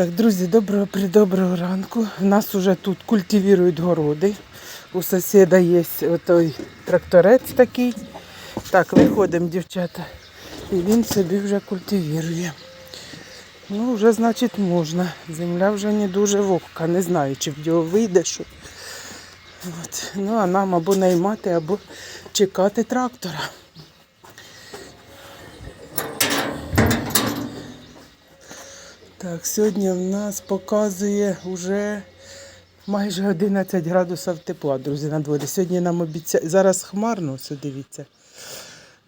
Так, друзі, доброго придоброго ранку. У нас уже тут культивують городи. У сусіда є той тракторець такий. Так, виходимо, дівчата. І він собі вже культивує. Ну, вже, значить, можна. Земля вже не дуже вогка. Не знаю, чи в нього вийде що. От. Ну, а нам або наймати, або чекати трактора. Так, сьогодні в нас показує вже майже 11 градусів тепла, друзі, на дворі. Сьогодні нам обіцяють, зараз хмарно, все дивіться.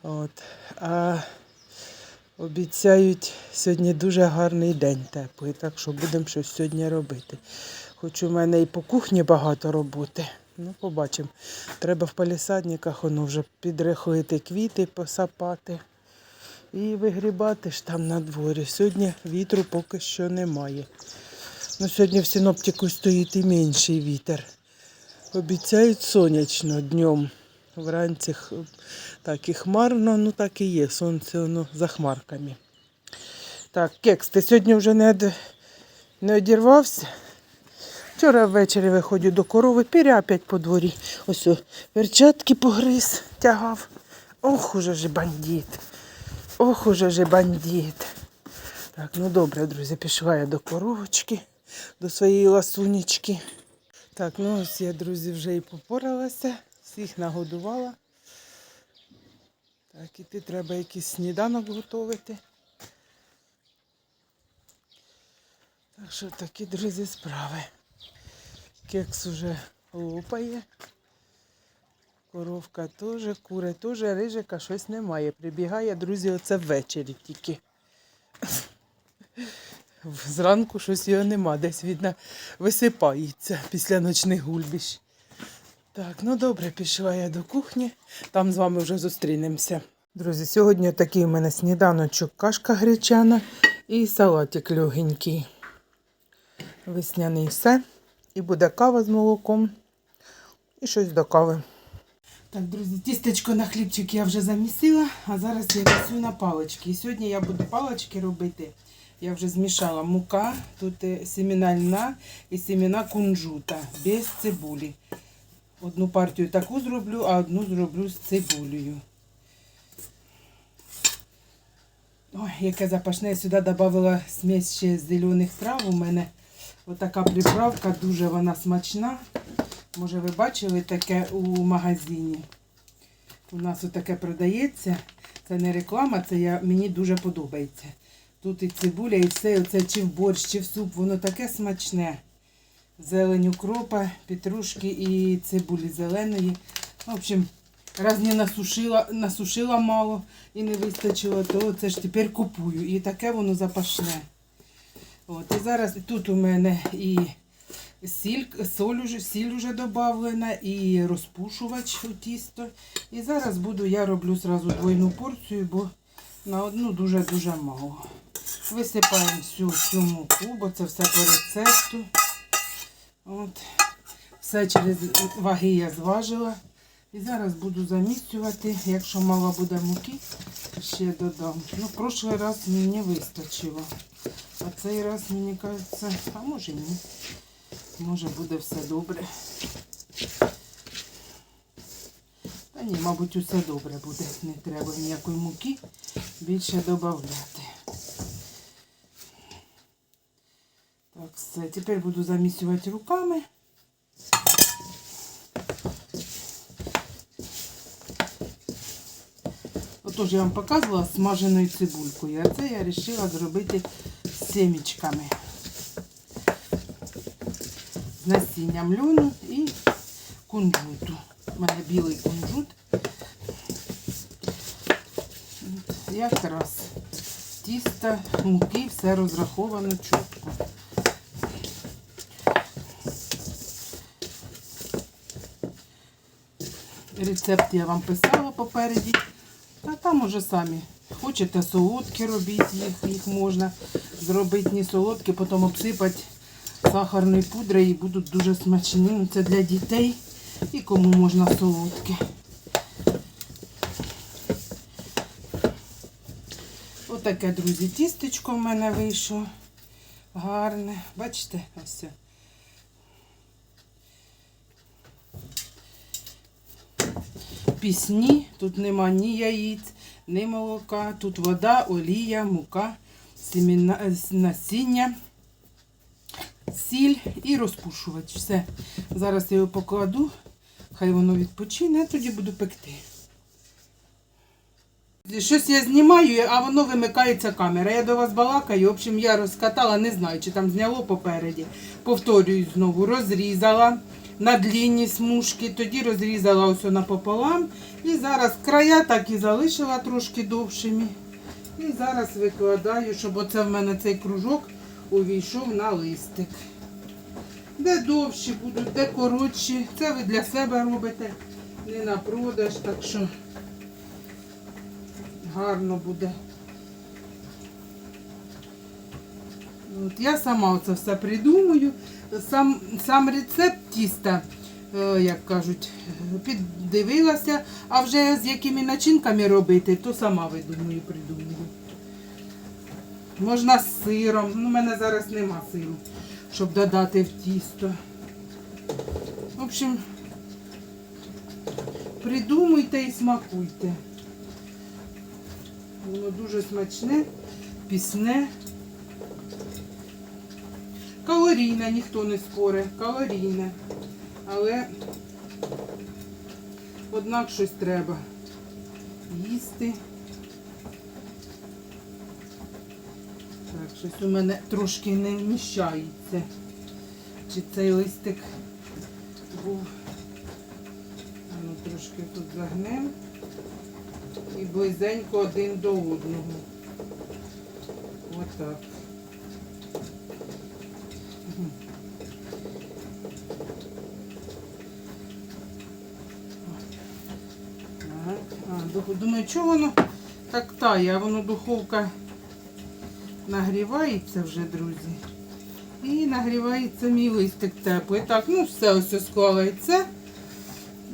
От. А обіцяють сьогодні дуже гарний день теплий, так що будемо щось сьогодні робити. Хоч у мене і по кухні багато роботи. Ну, побачимо. Треба в палісадниках воно вже підрихлити квіти, посапати. І вигрібати ж там на дворі. Сьогодні вітру поки що немає. Ну, сьогодні в синоптику стоїть і менший вітер. Обіцяють сонячно днем. Вранці так і хмарно, ну так і є. Сонце воно за хмарками. Так, кекс, ти сьогодні вже не, не одірвався? Вчора ввечері виходжу до корови, піря опять по дворі. Ось о, перчатки погриз, тягав. Ох, уже ж бандит. Ох, уже ж бандит. Так, ну добре, друзі, пішла я до коровочки, до своєї ласунечки. Так, ну ось я, друзі, вже і попоралася, всіх нагодувала. Так, іти треба якийсь сніданок готувати. Так що такі, друзі, справи. Кекс уже лопає. Коровка теж, кури теж, рижика щось немає. Прибігає, друзі, оце ввечері тільки. Зранку щось його нема, десь видно висипається після ночних гульбіж. Так, ну добре, пішла я до кухні, там з вами вже зустрінемося. Друзі, сьогодні такий у мене сніданочок, кашка гречана і салатик легенький. Весняний все. І буде кава з молоком. І щось до кави. Так, друзі, тістечко на хлібчик я вже замісила, а зараз я несу на палички. І сьогодні я буду палички робити. Я вже змішала мука, тут е, семена льна і семена кунжута без цибулі. Одну партію таку зроблю, а одну зроблю з цибулею. Ой, яке запашне. Я сюди додала смесь ще з зелених трав. У мене отака приправка, дуже вона смачна. Може, ви бачили таке у магазині. У нас отаке продається. Це не реклама, це я, мені дуже подобається. Тут і цибуля, і все, оце чи в борщ, чи в суп, воно таке смачне. Зелень укропа, петрушки і цибулі зеленої. В общем, раз не насушила, насушила мало і не вистачило, то це ж тепер купую. І таке воно запашне. От, і зараз тут у мене і сіль, соль уже, сіль уже додавлена, і розпушувач у тісто. І зараз буду, я роблю зразу двойну порцію, бо на одну дуже-дуже мало. Висипаємо всю цю муку, бо це все по рецепту. От. Все через ваги я зважила. І зараз буду замісювати. Якщо мало буде муки, ще додам. Ну, прошлий раз мені вистачило. А цей раз, мені кажеться, а може ні. Може буде все добре. Та ні, мабуть, усе добре буде. Не треба ніякої муки більше додати. Так, все. Тепер буду замісювати руками. Отож, я вам показувала смаженою цибулькою, а це я вирішила зробити з семічками. З насінням льону і кунжуту. У мене білий кунжут. Якраз тісто, муки, все розраховано чітко. Рецепт я вам писала попереді. Та там уже самі. Хочете солодкі робіть, їх, їх можна зробити не солодкі, потім обсипати сахарною пудрою і будуть дуже смачні. Ну, Це для дітей і кому можна солодкі. Отаке, друзі, тістечко в мене вийшло. Гарне. Бачите, ось. Пісні, тут нема ні яїць, ні молока, тут вода, олія, мука, насіння, сіль і розпушувач. Все. Зараз я його покладу, хай воно відпочине, а тоді буду пекти. Щось я знімаю, а воно вимикається камера. Я до вас балакаю. В общем, я розкатала, не знаю, чи там зняло попереді. Повторюю знову, розрізала на длінні смужки, тоді розрізала ось напополам. І зараз края так і залишила трошки довшими. І зараз викладаю, щоб оце в мене цей кружок увійшов на листик. Де довші будуть, де коротші. Це ви для себе робите, не на продаж, так що гарно буде. От я сама це все придумую. Сам, сам рецепт тіста, е, як кажуть, піддивилася, а вже з якими начинками робити, то сама видумую, придумую. Можна з сиром. Ну, у мене зараз нема сиру, щоб додати в тісто. В общем, придумуйте і смакуйте. Воно дуже смачне, пісне. Калорійне, ніхто не спорить, калорійне. Але однак щось треба їсти. Так, щось у мене трошки не вміщається. Чи цей листик був. Ну, трошки тут загнемо і близенько один до одного. Отак. Думаю, чого воно так тає, а воно духовка нагрівається вже, друзі. І нагрівається мій листик теплий. Так, ну все ось це.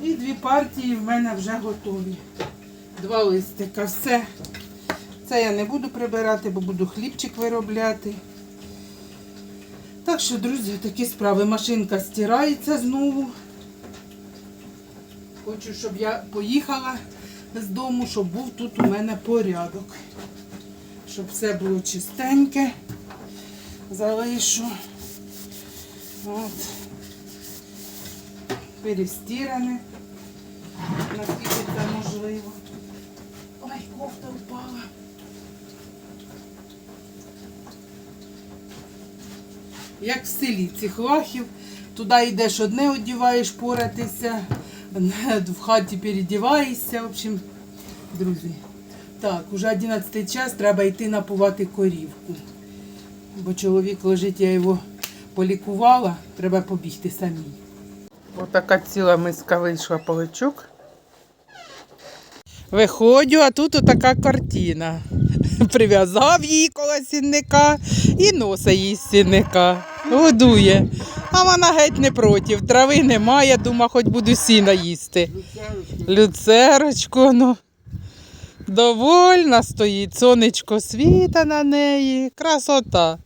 І дві партії в мене вже готові. Два листика. Все. Це я не буду прибирати, бо буду хлібчик виробляти. Так що, друзі, такі справи. Машинка стирається знову. Хочу, щоб я поїхала з дому, щоб був тут у мене порядок. Щоб все було чистеньке. Залишу. От. Перестиране. Наскільки це можливо. Ой, кофта впала. Як в селі цих лахів. Туди йдеш одне одіваєш, поратися, в хаті передіваєшся. В общем, друзі. Так, уже 11 час, треба йти напувати корівку. Бо чоловік лежить, я його полікувала, треба побігти самій. Отака ціла миска вийшла поличок. Виходжу, а тут отака картина. Прив'язав її коло сінника і носа їй з сінника. Годує. А вона геть не проти. Трави немає, дума, хоч буду сіна їсти. Люцерочку, ну. Довольна стоїть, сонечко світа на неї. Красота.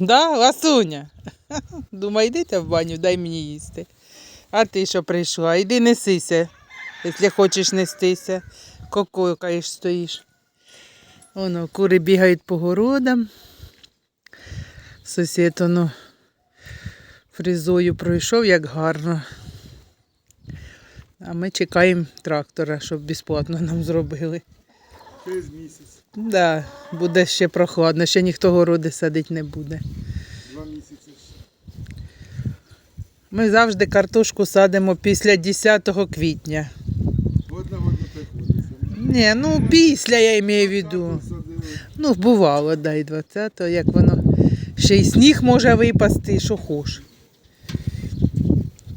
Да, ласуня? Думаю, йдите в баню, дай мені їсти. А ти що прийшла? Іди несися, якщо хочеш нестися. Кокойкаєш стоїш. Воно, кури бігають по городам. Сусід воно фрізою пройшов, як гарно. А ми чекаємо трактора, щоб безплатно нам зробили. Через місяць, Да, буде ще прохладно, ще ніхто городи садити не буде. два місяці. Ми завжди картошку садимо після 10 квітня. Одного не приходиться. Ні, ну після я маю в виду. Ну, бувало, да, і 20-го, як воно ще й сніг може випасти, що хош.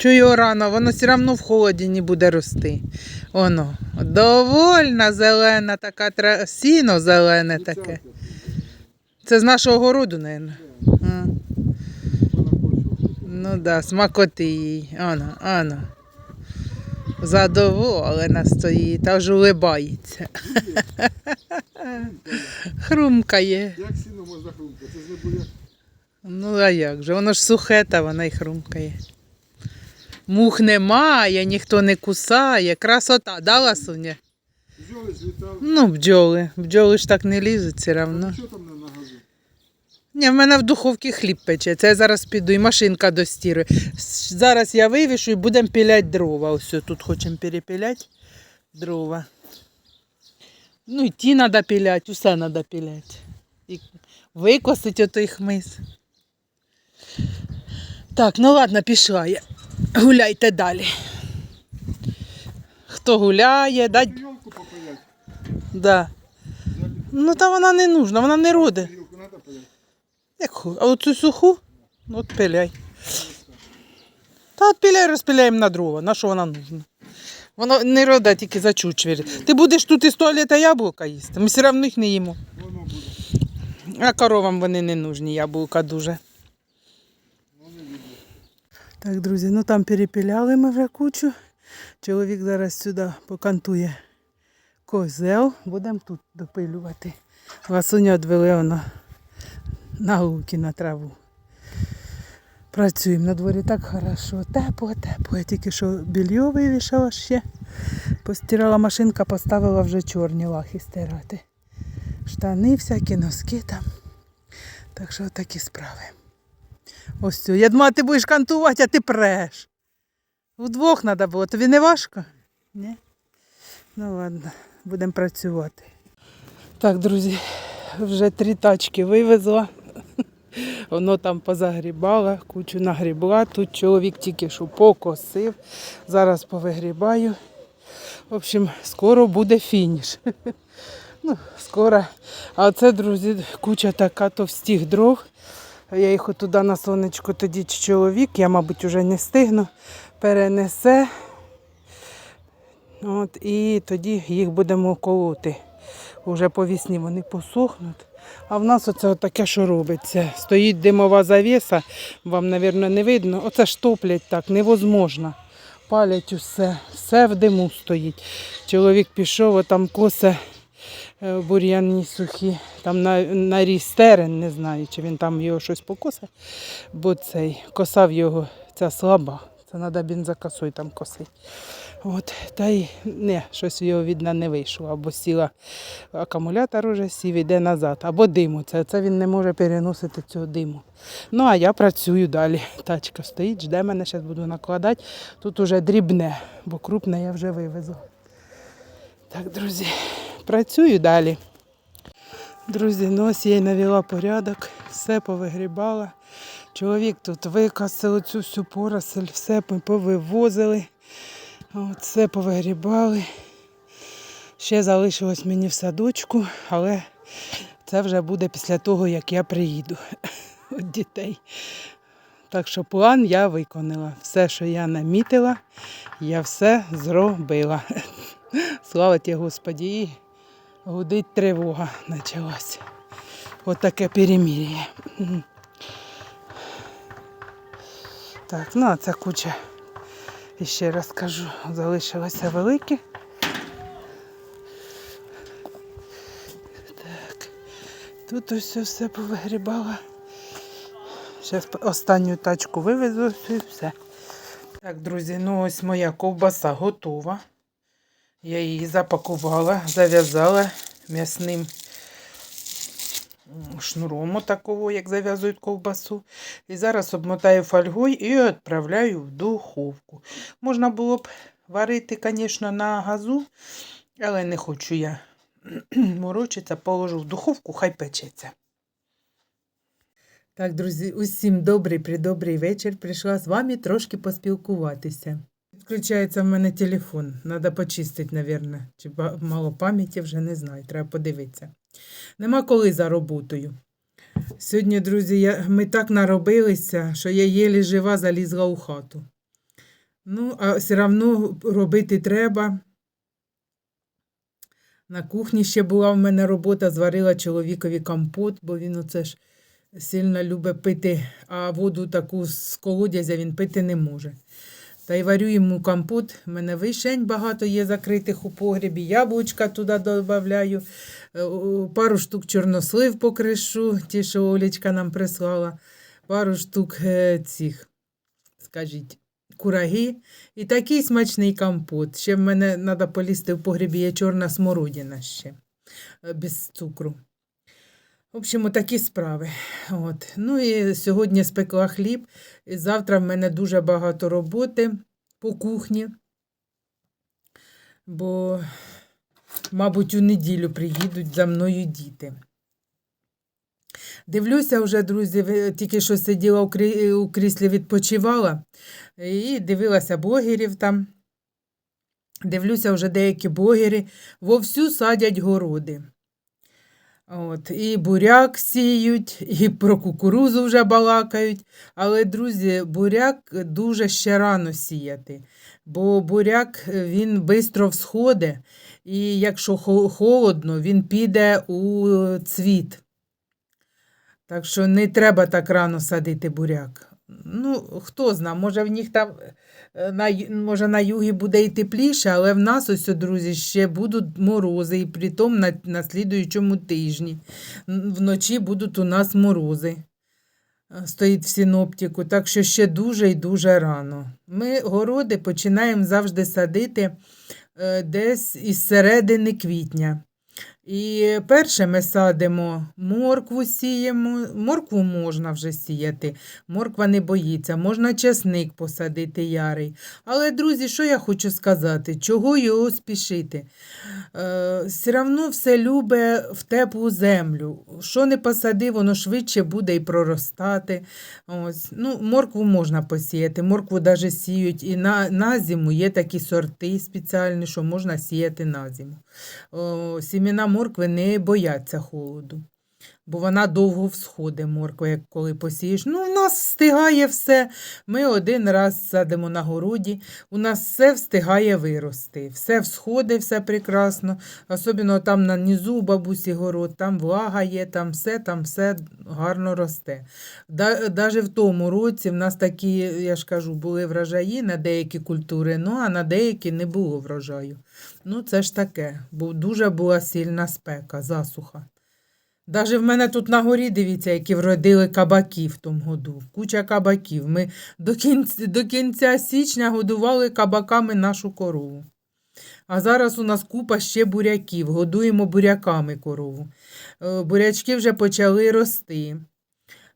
Чую рано, воно все одно в холоді не буде рости. Воно довольна зелена, така тра... сіно зелене таке. Це з нашого городу, мабуть. Ну так, да, смакоти їй. Ано, ано. Задоволена стоїть, аж улибається. Хрумкає. Як сіно можна хрумкати? Це ж не буде Ну, а як же? Воно ж сухе, та вона й хрумкає. Мух немає, ніхто не кусає. Красота, да, Ласуня? Бджоли злітали. Ну, бджоли. Бджоли ж так не лізуть все А одно. що там на газу? Ні, в мене в духовці хліб пече. Це я зараз піду і машинка достірує. Зараз я вивішу і будемо піляти дрова. Ось тут хочемо перепіляти дрова. Ну і ті треба піляти, усе треба піляти. І викосити отой хмиз. Так, ну ладно, пішла я. Гуляйте далі. Хто гуляє. Йолку. Да. Ну та вона не нужна, вона не роде. Гілку треба паяти. Як ху- А оцю суху? Ну, От пиляй. Та от пиляй, розпиляємо на дрова. На що вона нужна? Воно не рода тільки за чучвір. Ти будеш тут із туалета яблука їсти. Ми все одно їх не їмо. А коровам вони не нужні, яблука дуже. Так, друзі, ну там перепіляли ми вже кучу. Чоловік зараз сюди покантує козел. Будемо тут допилювати. Ласуня відвели воно на луки, на траву. Працюємо на дворі так хорошо. Тепло, тепло. Я тільки що більйо вивішала ще. Постирала машинка, поставила вже чорні лахи стирати. Штани всякі, носки там. Так що такі справи. Ось цю. Я думала, ти будеш кантувати, а ти преш. Удвох треба було. Тобі не важко? Ні? Ну ладно, будемо працювати. Так, друзі, вже три тачки вивезла. Воно там позагрібало, кучу нагрібла. Тут чоловік тільки що покосив. Зараз повигрібаю. В общем, скоро буде фініш. Ну, скоро. А це, друзі, куча така товстих дров. Я їх туди на сонечко тоді чоловік, я, мабуть, вже не встигну, перенесе. От, і тоді їх будемо колоти. Уже по вісні вони посохнуть. А в нас оце таке, що робиться. Стоїть димова завіса, вам, мабуть, не видно. Оце ж топлять так, невозможно. Палять усе, все в диму стоїть. Чоловік пішов, там косе бур'яні сухі, там на, терен, не знаю, чи він там його щось покосив, бо цей косав його, ця слаба. Це треба бензокосою там косити. От, та й не, щось його видно не вийшло. Або сіла акумулятор уже сів, іде назад, або диму. Це, це він не може переносити цього диму. Ну, а я працюю далі. Тачка стоїть, жде мене, зараз буду накладати. Тут уже дрібне, бо крупне я вже вивезла. Так, друзі, працюю далі. Друзі, ну ось я й навела порядок, все повигрібала. Чоловік тут викосив цю всю поросль, все ми повивозили. Все повигрібали. Ще залишилось мені в садочку, але це вже буде після того, як я приїду від дітей. Так що план я виконала. Все, що я намітила, я все зробила. Слава ті Господі, гудить тривога почалася. Отаке перемір'я. Мгм. Так, ну а ця куча, ще раз кажу, залишилося велике. Так, тут ось все повигрібала. Зараз останню тачку вивезу і все. Так, друзі, ну ось моя ковбаса готова. Я її запакувала, зав'язала м'ясним шнуром такого, як зав'язують ковбасу. І зараз обмотаю фольгою і відправляю в духовку. Можна було б варити, звісно, на газу, але не хочу я морочитися, положу в духовку, хай печеться. Так, друзі, усім добрий придобрий вечір. Прийшла з вами трошки поспілкуватися. Включається в мене телефон. Треба почистити, мабуть. Чи мало пам'яті вже не знаю. Треба подивитися. Нема коли за роботою. Сьогодні, друзі, я, ми так наробилися, що я єлі жива залізла у хату. Ну, а все одно робити треба. На кухні ще була в мене робота, зварила чоловікові компот, бо він оце ж сильно любить пити, а воду таку з колодязя він пити не може. Та й варю йому компот. У мене вишень багато є закритих у погрібі, яблучка туди додаю, е, пару штук чорнослив покришу, ті, що Олечка нам прислала. пару штук е, цих, скажіть, кураги. І такий смачний компот. Ще в мене треба полізти в погрібі, є чорна смородина ще е, без цукру. В общем, такі справи. От. Ну і сьогодні спекла хліб. І завтра в мене дуже багато роботи по кухні. Бо, мабуть, у неділю приїдуть за мною діти. Дивлюся вже, друзі, тільки що сиділа у, кріслі, відпочивала і дивилася блогерів там. Дивлюся, вже деякі блогери вовсю садять городи. От, і буряк сіють, і про кукурузу вже балакають. Але, друзі, буряк дуже ще рано сіяти, бо буряк він швидко всходить, і якщо холодно, він піде у цвіт. Так що не треба так рано садити буряк. Ну, хто зна, може в них там е, на, може на югі буде і тепліше, але в нас ось, друзі, ще будуть морози, і притом на, на слідуючому тижні. Вночі будуть у нас морози. е, Стоїть в синоптику, так що ще дуже і дуже рано. Ми городи починаємо завжди садити е, десь із середини квітня. І перше ми садимо моркву сіємо. Моркву можна вже сіяти, морква не боїться, можна чесник посадити ярий. Але, друзі, що я хочу сказати? Чого його спішити? Е, все одно все любе в теплу землю. Що не посади, воно швидше буде і проростати. Ось. Ну, моркву можна посіяти, моркву навіть сіють і на, на зиму є такі сорти спеціальні, що можна сіяти на зиму. О, сімена моркви не бояться холоду, бо вона довго всходить, морква, як коли посієш. Ну, у нас встигає все. Ми один раз садимо на городі, у нас все встигає вирости. Все всходить, все прекрасно. Особливо там на низу бабусі город, там влага є, там все, там все гарно росте. Навіть в тому році в нас такі, я ж кажу, були врожаї на деякі культури, ну а на деякі не було врожаю. Ну, це ж таке, бо дуже була сильна спека, засуха. Даже в мене тут на горі, дивіться, які вродили кабаки в тому году. Куча кабаків. Ми до кінця, до кінця січня годували кабаками нашу корову. А зараз у нас купа ще буряків. Годуємо буряками корову. Е, Бурячки вже почали рости.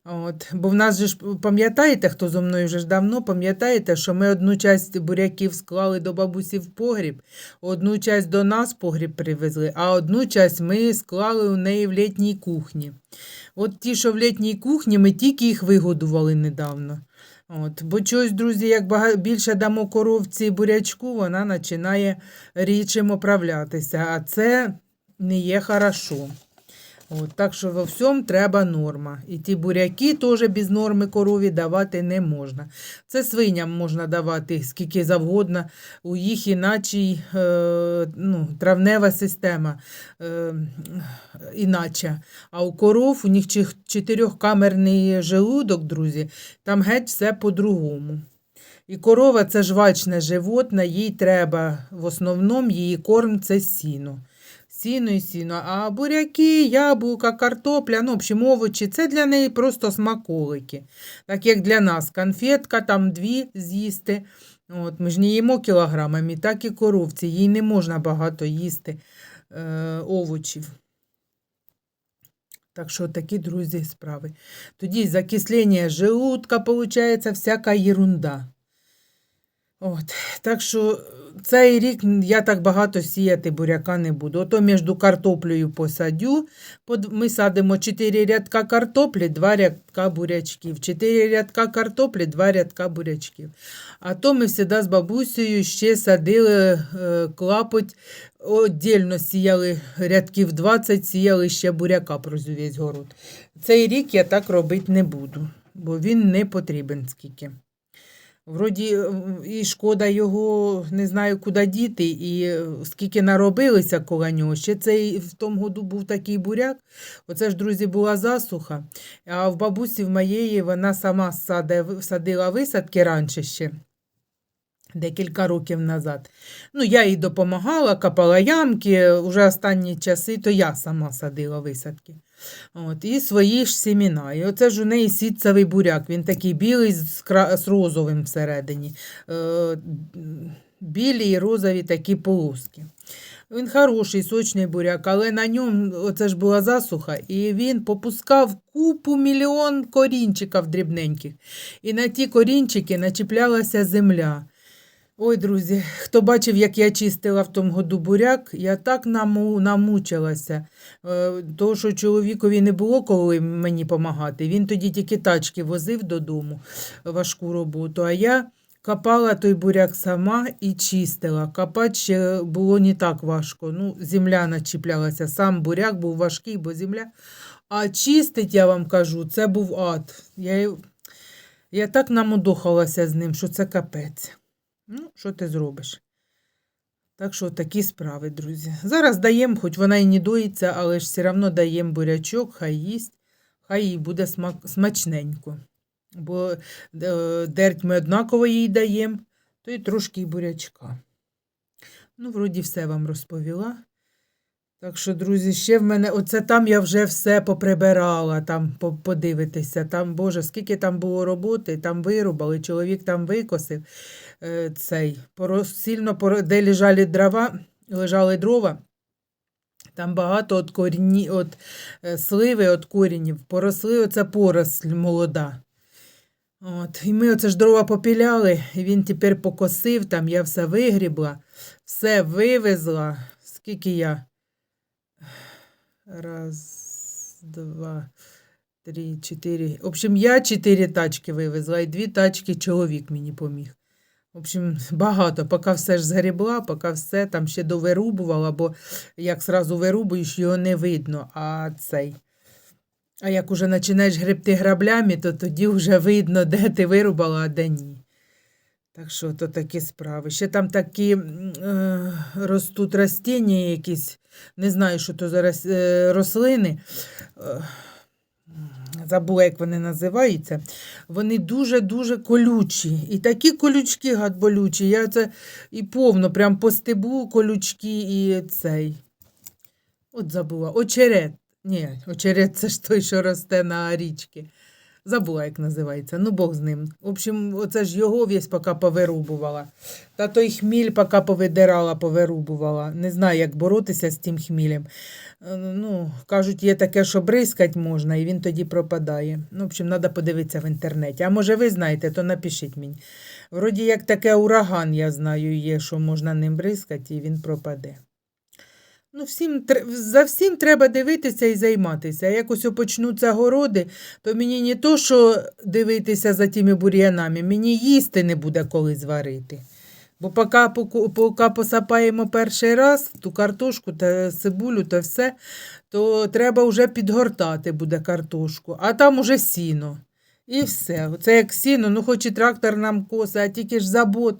От, бо в нас же ж, пам'ятаєте, хто зо мною вже ж давно, пам'ятаєте, що ми одну часть буряків склали до бабусі в погріб, одну часть до нас погріб привезли, а одну часть ми склали у неї в літній кухні. От ті, що в літній кухні, ми тільки їх вигодували недавно. От, бо чогось, друзі, як бага... більше дамо коровці бурячку, вона починає рідшим оправлятися, а це не є хорошо. От, так що во всьому треба норма. І ті буряки теж без норми корові давати не можна. Це свиням можна давати скільки завгодно. У їх іначе е, ну, травнева система е, іначе. А у коров у них чотирьохкамерний желудок, друзі, там геть все по-другому. І корова це жвачне животне, їй треба в основному її корм це сіно. Сіно і сіно. А буряки, яблука, картопля, ну, в общем, овочі це для неї просто смаколики. Так як для нас конфетка, там дві з'їсти. От, ми ж не їмо кілограмами, так і коровці. Їй не можна багато їсти е, овочів. Так що такі, друзі, справи. Тоді закислення желудка, виходить, всяка ерунда. От, так що цей рік я так багато сіяти буряка не буду. Ото між картоплею посадю. Ми садимо 4 рядка картоплі, 2 рядка бурячків. 4 рядка картоплі, 2 рядка бурячків. А то ми завжди з бабусею ще садили е, клапоть, отдельно сіяли рядків 20, сіяли ще буряка прозу весь город. Цей рік я так робити не буду, бо він не потрібен скільки. Вроді е, і шкода його не знаю, куди діти, і е, скільки наробилися коло нього. Ще цей в тому году був такий буряк. Оце ж, друзі, була засуха. А в бабусі в моєї вона сама садила висадки раніше ще. Декілька років назад. Ну, я їй допомагала, копала ямки, уже останні часи, то я сама садила висадки. От, і свої ж сіміна. І оце ж у неї сітцевий буряк. Він такий білий з, з розовим всередині. Е, білі і розові такі полоски. Він хороший, сочний буряк, але на ньому оце ж була засуха, і він попускав купу мільйон корінчиків дрібненьких. І на ті корінчики начіплялася земля. Ой, друзі, хто бачив, як я чистила в тому году буряк, я так наму, намучилася. Е, Того, що чоловікові не було коли мені допомагати. Він тоді тільки тачки возив додому важку роботу. А я копала той буряк сама і чистила. Копати ще було не так важко. Ну, земля начіплялася. Сам буряк був важкий, бо земля. А чистить, я вам кажу, це був ад. Я, я так намудохалася з ним, що це капець. Ну, що ти зробиш? Так що такі справи, друзі. Зараз даємо, хоч вона і не доїться, але ж все одно даємо бурячок, хай їсть, хай їй буде смак, смачненько. Бо е, дерть ми однаково їй даємо, то й трошки і бурячка. Ну, вроді, все вам розповіла. Так що, друзі, ще в мене, оце там я вже все поприбирала, там подивитися. Там, Боже, скільки там було роботи, там вирубали, чоловік там викосив цей, поро- сильно, де лежали дрова, лежали дрова. Там багато от корінні, от е, сливи, от корінів, поросли оця поросль молода. От, і ми оце ж дрова попіляли, і він тепер покосив, там я все вигрібла, все вивезла. Скільки я? Раз, два, три, чотири. В общем, я чотири тачки вивезла, і дві тачки чоловік мені поміг. В общем, багато, поки все ж згрібла, поки все там ще довирубувала, бо як сразу вирубуєш, його не видно, а цей. А як уже починаєш гребти граблями, то тоді вже видно, де ти вирубала, а де ні. Так що то такі справи. Ще там такі е, ростуть ростіння якісь, не знаю, що то зараз е, рослини. Е, забула, як вони називаються. Вони дуже-дуже колючі. І такі колючки гадболючі. Я це і повно, прям по стебу колючки і цей. От забула. Очерет. Ні, очерет це ж той, що росте на річці. Забула, як називається. Ну, Бог з ним. В общем, оце ж його весь поки повирубувала. Та той хміль поки повидирала, повирубувала. Не знаю, як боротися з тим хмілем. Е, Ну, кажуть, є таке, що бризкать можна, і він тоді пропадає. Ну, в общем, треба подивитися в інтернеті. А може, ви знаєте, то напишіть мені. Вроді як таке ураган, я знаю, є, що можна ним бризкати, і він пропаде. Ну, всім, за всім треба дивитися і займатися. Як ось почнуться городи, то мені не то, що дивитися за тими бур'янами, мені їсти не буде коли зварити. Бо поки, поки посапаємо перший раз ту картошку та цибулю та все, то треба вже підгортати буде картошку, а там уже сіно. І все. Це як сіно, ну хоч і трактор нам коса, а тільки ж забот.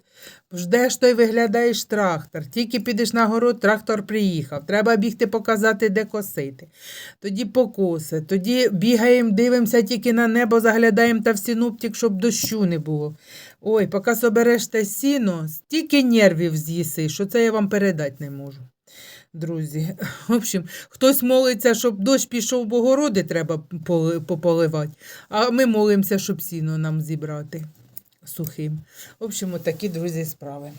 Ждеш, то й виглядаєш трактор. Тільки підеш на город, трактор приїхав. Треба бігти показати, де косити. Тоді покоси. Тоді бігаємо, дивимося тільки на небо, заглядаємо та в синоптик, щоб дощу не було. Ой, поки собереш те сіно, стільки нервів з'їси, що це я вам передати не можу. Друзі, в общем, хтось молиться, щоб дощ пішов, бо городи треба поли- пополивати, а ми молимося, щоб сіно нам зібрати сухим. В общем, такі, друзі, справи.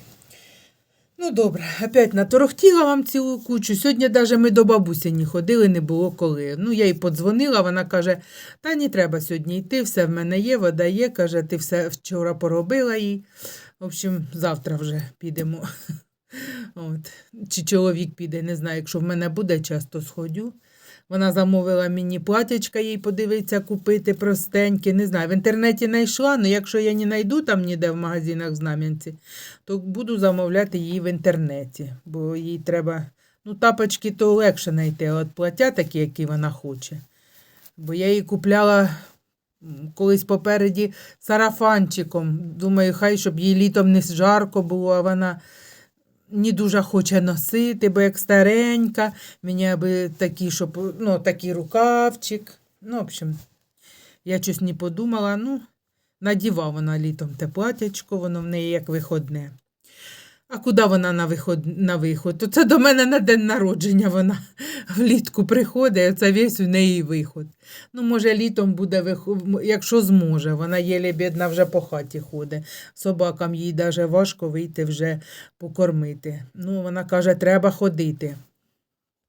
Ну, добре, опять наторохтіла вам цілу кучу. Сьогодні навіть ми до бабусі не ходили, не було коли. Ну, я їй подзвонила, вона каже, та не треба сьогодні йти, все в мене є, вода є, каже, ти все вчора поробила їй. В общем, завтра вже підемо. От. Чи чоловік піде, не знаю, якщо в мене буде час, то сходю. Вона замовила мені платячка їй подивитися, купити простеньке. Не знаю, в інтернеті знайшла, але якщо я не знайду там ніде в магазинах в Знам'янці, то буду замовляти її в інтернеті, бо їй треба. Ну, тапочки то легше знайти, от плаття такі, які вона хоче. Бо я її купляла колись попереді сарафанчиком. Думаю, хай щоб їй літом не жарко було, а вона не дуже хоче носити, бо як старенька, мені аби такі, щоб, ну, такий рукавчик. Ну, в общем, я щось не подумала. Ну, надівав вона літом те платячко, воно в неї як виходне. А куди вона на виход? На виход? То це до мене на день народження вона влітку приходить, це весь у неї виход. Ну, може, літом буде виход, якщо зможе. Вона єлі бідна вже по хаті ходить. Собакам їй даже важко вийти вже покормити. Ну, вона каже, треба ходити.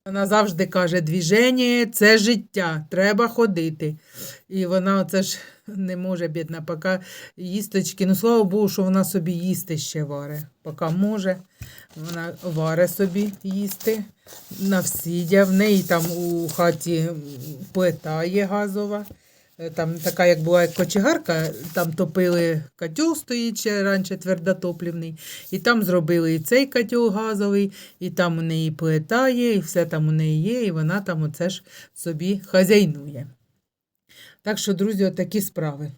Вона завжди каже, двіження це життя, треба ходити. І вона це ж не може, бідна, поки їсточки. Ну, слава Богу, що вона собі їсти ще варе. Поки може, вона варе собі їсти. Навсідя. В неї там у хаті плита є газова. Е, Там така, як була як кочегарка, там топили котел стоїть ще раніше твердотоплівний. І там зробили і цей котел газовий, і там у неї плита є, і все там у неї є, і вона там оце ж собі хазяйнує. Так що, друзі, отакі справи.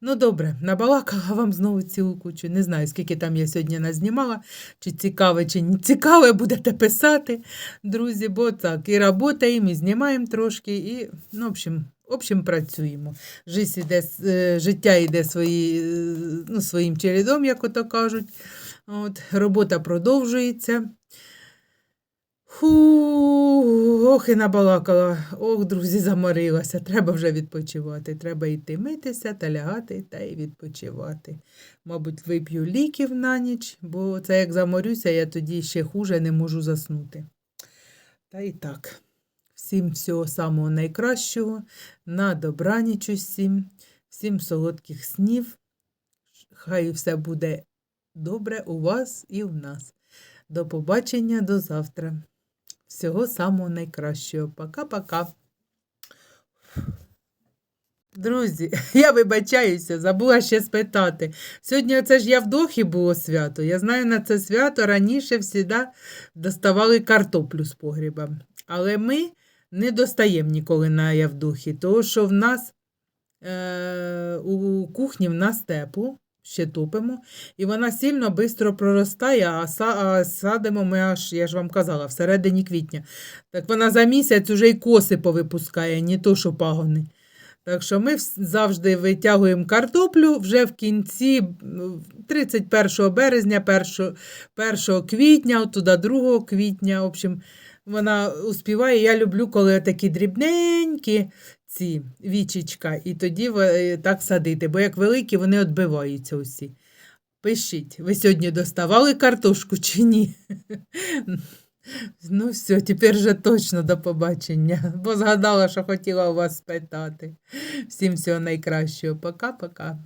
Ну, добре, набалакала вам знову цілу кучу. Не знаю, скільки там я сьогодні назнімала, чи цікаве, чи не цікаве, будете писати, друзі, бо так, і працюємо, і знімаємо трошки, і, ну, в общем, в общем, працюємо. Життя іде, е, життя йде свої, е, ну, своїм чередом, як ото кажуть. От, робота продовжується. Фу, ох, і набалакала. Ох, друзі, заморилася. Треба вже відпочивати. Треба йти митися та лягати та й відпочивати. Мабуть, вип'ю ліків на ніч, бо це як заморюся, я тоді ще хуже не можу заснути. Та і так. Всім всього самого найкращого, на добраніч усім, всім солодких снів. Хай все буде добре у вас і в нас. До побачення до завтра. Всього самого найкращого. Пока-пока. Друзі, я вибачаюся, забула ще спитати. Сьогодні оце ж Явдохі було свято. Я знаю, на це свято раніше завжди доставали картоплю з погріба. Але ми не достаємо ніколи на Явдохі, тому що в нас е, у кухні в нас тепло, ще топимо, і вона сильно швидко проростає, а, са, а садимо ми аж, я ж вам казала, всередині квітня. Так вона за місяць уже й коси повипускає, не то, що пагони. Так що ми завжди витягуємо картоплю вже в кінці м, 31 березня, 1, 1 квітня, туди 2 квітня. В общем, вона успіває. Я люблю, коли такі дрібненькі ці вічечка, і тоді так садити, бо як великі, вони відбиваються усі. Пишіть, ви сьогодні доставали картошку чи ні? Ну, все, тепер вже точно до побачення, бо згадала, що хотіла у вас спитати. Всім всього найкращого. Пока-пока.